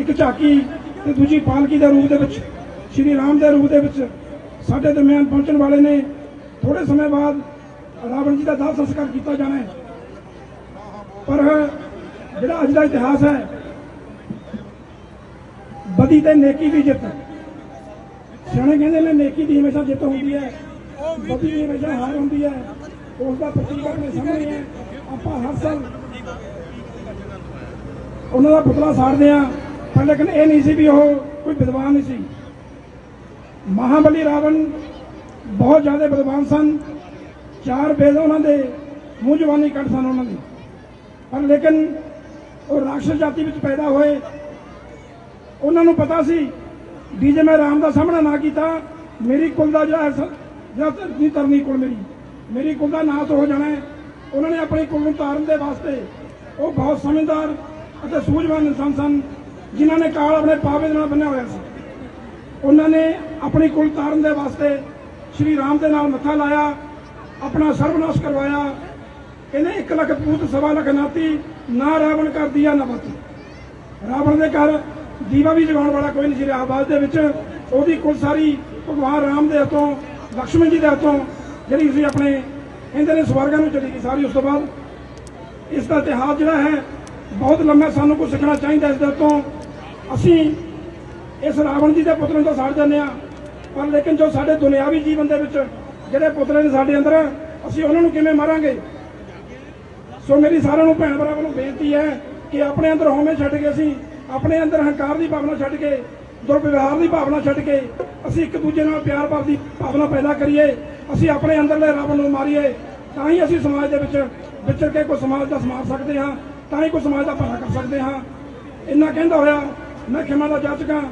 ਇੱਕ ਝਾਕੀ ਤੇ ਦੂਜੀ ਪਾਲਕੀ ਦੇ ਰੂਪ ਦੇ ਵਿੱਚ, ਸ਼੍ਰੀ ਰਾਮ ਦੇ ਰੂਪ ਦੇ ਵਿੱਚ ਸਾਡੇ ਦਰਮਿਆਨ ਪਹੁੰਚਣ ਵਾਲੇ ਨੇ। ਥੋੜੇ ਸਮੇਂ ਬਾਅਦ ਰਾਵਣ ਜੀ ਦਾ ਦਾਹ ਸੰਸਕਾਰ ਕੀਤਾ ਜਾਣਾ ਹੈ। ਪਰ ਜਿਹੜਾ ਅੱਜ ਦਾ ਇਤਿਹਾਸ ਹੈ, ਬਦੀ ਤੇ ਨੇਕੀ ਦੀ ਜਿੱਤ। ਸਿਆਣੇ ਕਹਿੰਦੇ ਨੇ ਨੇਕੀ ਦੀ ਹਮੇਸ਼ਾ ਜਿੱਤ ਹੁੰਦੀ ਹੈ, ਬਦੀ ਦੀ ਹਮੇਸ਼ਾ ਹਾਰ ਹੁੰਦੀ ਹੈ। ਉਸ ਦਾ ਪ੍ਰਤੀਕ ਆਪਣੇ ਸਾਹਮਣੇ ਹੈ ਆਪਾਂ ਹਰ ਸਾਲ ਉਹਨਾਂ ਦਾ ਪੁਤਲਾ ਸਾੜਦੇ ਆ ਪਰ ਲੇਕਿਨ ਇਹ ਨਹੀਂ ਸੀ ਵੀ ਉਹ ਕੋਈ ਵਿਦਵਾਨ ਨਹੀਂ ਸੀ। ਮਹਾਬਲੀ ਰਾਵਣ ਬਹੁਤ ਜ਼ਿਆਦਾ ਵਿਦਵਾਨ ਸਨ। ਚਾਰ ਵੇਦ ਉਹਨਾਂ ਦੇ ਮੂੰਹ ਜ਼ਬਾਨੀ ਕੱਢ ਸਨ ਉਹਨਾਂ ਦੇ। ਪਰ ਲੇਕਿਨ ਉਹ ਰਾਖਸ਼ ਜਾਤੀ ਵਿੱਚ ਪੈਦਾ ਹੋਏ। ਉਹਨਾਂ ਨੂੰ ਪਤਾ ਸੀ ਵੀ ਜੇ ਮੈਂ ਰਾਮ ਦਾ ਸਾਹਮਣਾ ਨਾ ਕੀਤਾ, ਮੇਰੀ ਕੁਲ ਦਾ ਜਿਹੜਾ ਹੈ, ਜਿਹੜਾ ਧਰਤੀ ਤਰਨੀ ਕੁਲ ਮੇਰੀ ਮੇਰੀ ਕੁਲ ਦਾ ਨਾਸ ਹੋ ਜਾਣਾ ਉਹਨਾਂ ਨੇ ਆਪਣੇ ਕੁਲ ਨੂੰ ਤਾਰਨ ਦੇ ਵਾਸਤੇ ਉਹ ਬਹੁਤ ਸਮਝਦਾਰ ਅਤੇ ਸੂਝਵਾਨ ਇਨਸਾਨ ਸਨ। ਜਿਨ੍ਹਾਂ ਨੇ ਕਾਲ ਆਪਣੇ ਪਾਵੇ ਦੇ ਨਾਲ ਬੰਨਿਆ ਹੋਇਆ ਸੀ। ਉਹਨਾਂ ਨੇ ਆਪਣੀ ਕੁਲ ਤਾਰਨ ਦੇ ਵਾਸਤੇ ਸ਼੍ਰੀ ਰਾਮ ਦੇ ਨਾਲ ਮੱਥਾ ਲਾਇਆ, ਆਪਣਾ ਸਰਵਨਾਸ਼ ਕਰਵਾਇਆ। ਕਹਿੰਦੇ 1 ਲੱਖ ਪੂਤ, ਸਵਾ ਲੱਖ ਨਾਤੀ, ਨਾ ਰਾਵਣ ਕਰ ਦਿਆ ਨਾ ਬਾਤੀ। ਰਾਵਣ ਦੇ ਘਰ ਦੀਵਾ ਵੀ ਜਗਾਉਣ ਵਾਲਾ ਕੋਈ ਨਹੀਂ ਸੀ ਰਿਹਾ। ਬਾਅਦ ਦੇ ਵਿੱਚ ਉਹਦੀ ਕੁਲ ਸਾਰੀ ਭਗਵਾਨ ਰਾਮ ਦੇ ਹੱਥੋਂ, ਲਕਸ਼ਮਣ ਜੀ ਦੇ ਹੱਥੋਂ ਜਿਹੜੀ ਸੀ ਆਪਣੇ ਕਹਿੰਦੇ ਨੇ ਸਵਰਗਾਂ ਨੂੰ ਚਲੀ ਗਈ ਸਾਰੀ ਉਸ ਤੋਂ ਬਾਅਦ। ਇਸ ਦਾ ਇਤਿਹਾਸ ਜਿਹੜਾ ਹੈ, ਬਹੁਤ ਲੰਮਾ ਸਾਨੂੰ ਕੁਝ ਸਿੱਖਣਾ ਚਾਹੀਦਾ ਇਸ ਦੇ ਉੱਤੋਂ ਅਸੀਂ ਇਸ ਰਾਵਣ ਜੀ ਦੇ ਪੁੱਤਰ ਨੂੰ ਤਾਂ ਸਾੜ ਦਿੰਦੇ ਆ ਪਰ ਲੇਕਿਨ ਜੋ ਸਾਡੇ ਦੁਨਿਆਵੀ ਜੀਵਨ ਦੇ ਵਿੱਚ ਜਿਹੜੇ ਪੁੱਤਰ ਨੇ ਸਾਡੇ ਅੰਦਰ, ਅਸੀਂ ਉਹਨਾਂ ਨੂੰ ਕਿਵੇਂ ਮਾਰਾਂਗੇ? ਸੋ ਮੇਰੀ ਸਾਰਿਆਂ ਨੂੰ ਭੈਣ ਭਰਾਵਾਂ ਨੂੰ ਬੇਨਤੀ ਹੈ ਕਿ ਆਪਣੇ ਅੰਦਰ ਹਉਮੈ ਛੱਡ ਕੇ ਅਸੀਂ ਆਪਣੇ ਅੰਦਰ ਹੰਕਾਰ ਦੀ ਭਾਵਨਾ ਛੱਡ ਕੇ, ਦੁਰਵਿਵਹਾਰ ਦੀ ਭਾਵਨਾ ਛੱਡ ਕੇ ਅਸੀਂ ਇੱਕ ਦੂਜੇ ਨਾਲ ਪਿਆਰ ਭਾਵ ਦੀ ਭਾਵਨਾ ਪੈਦਾ ਕਰੀਏ, ਅਸੀਂ ਆਪਣੇ ਅੰਦਰਲੇ ਰਾਵਣ ਨੂੰ ਮਾਰੀਏ, ਤਾਂ ਹੀ ਅਸੀਂ ਸਮਾਜ ਦੇ ਵਿੱਚ ਵਿਚਰ ਕੇ ਕੋਈ ਸਮਾਜ ਦਾ ਸਮਾਰ ਸਕਦੇ ਹਾਂ, ਤਾਂ ਹੀ ਕੋਈ ਸਮਾਜ ਦਾ ਭਲਾ ਕਰ ਸਕਦੇ ਹਾਂ। ਇੰਨਾ ਕਹਿੰਦਾ ਹੋਇਆ ਮੈਂ ਖਿਮਾ ਦਾ ਜਾਚਕਾਂ